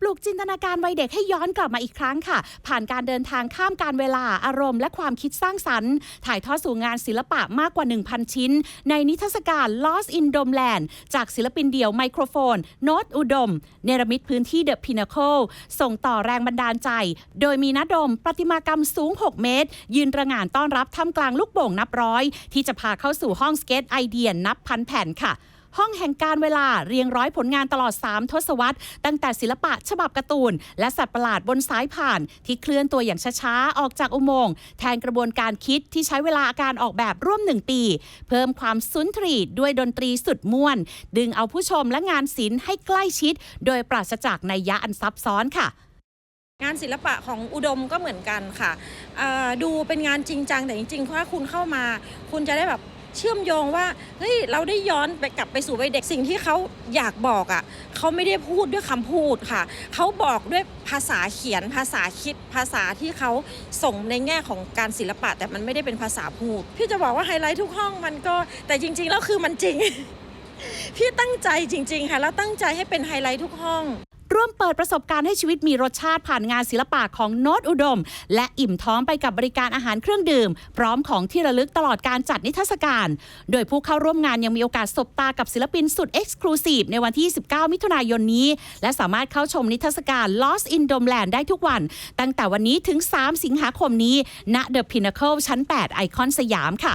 ปลุกจินตนาการวัยเด็กให้ย้อนกลับมาอีกครั้งค่ะ ผ่านการเดินทางข้ามการเวลาอารมณ์และความคิดสร้างสรรค์ ถ่ายทอดสู่งานศิลปะมากกว่า 1,000 ชิ้น ในนิทรรศการ Lost in Dom Land จากศิลปินเดี่ยวไมโครโฟน โนตอุดม เนรมิตพื้นที่เดอะพินา c l e ส่งต่อแรงบันดาลใจ โดยมีนัดมประติมากรรมสูง 6 เมตร ยืนระงานต้อนรับท่ามกลางลูกโป่งนับร้อย ที่จะพาเข้าสู่ห้องสเก็ตไอเดียนับพันแผ่นค่ะ ห้องแห่งการเวลาเรียงร้อยผลงานตลอด 3 ทศวรรษ ตั้งแต่ศิลปะฉบับการ์ตูน และสัตว์ประหลาดบนสายผ่าน ที่เคลื่อนตัวอย่างช้าๆ ออกจากอุโมงค์แทนกระบวนการคิดที่ใช้เวลาการออกแบบร่วม 1 ปี เพิ่มความสุนทรีด้วยดนตรีสุดม่วน ดึงเอาผู้ชมและงานศิลป์ให้ใกล้ชิด โดยปราศจากนัยยะอันซับซ้อนค่ะงานศิลปะของอุดมก็เหมือนกันค่ะ ดูเป็นงานจริงจังแต่จริงๆถ้าคุณเข้ามา คุณจะได้แบบ เชื่อมโยงว่าเฮ้ยเราได้ย้อนไปกลับไปสู่วัยเด็กสิ่งที่เขาอยากบอกอะ่ะเขาไม่ได้พูดด้วยคำพูดค่ะเขาบอกด้วยภาษาเขียนภาษาคิดภาษาที่เขาส่งในแง่ของการศิลปะ แต่มันไม่ได้เป็นภาษาพูด พี่จะบอกว่าไฮไลท์ทุกห้องมันก็แต่จริง ๆ แล้วคือมันจริง พี่ตั้งใจจริง ๆ ค่ะ แล้วตั้งใจให้เป็นไฮไลท์ทุกห้อง ร่วมเปิดประสบการณ์ให้ชีวิตมีรสชาติผ่านงานศิลปะของโนตอุดม และอิ่มท้องไปกับบริการอาหารเครื่องดื่ม พร้อมของที่ระลึกตลอดการจัดนิทรรศการ โดยผู้เข้าร่วมงานยังมีโอกาสสบตากับศิลปินสุดเอ็กซ์คลูซีฟในวันที่ 19 มิถุนายนนี้ และสามารถเข้าชมนิทรรศการ Lost in Dom Land ได้ทุกวัน ตั้งแต่วันนี้ถึง 3 สิงหาคมนี้ณ The Pinnacle ชั้น 8 ไอคอนสยามค่ะ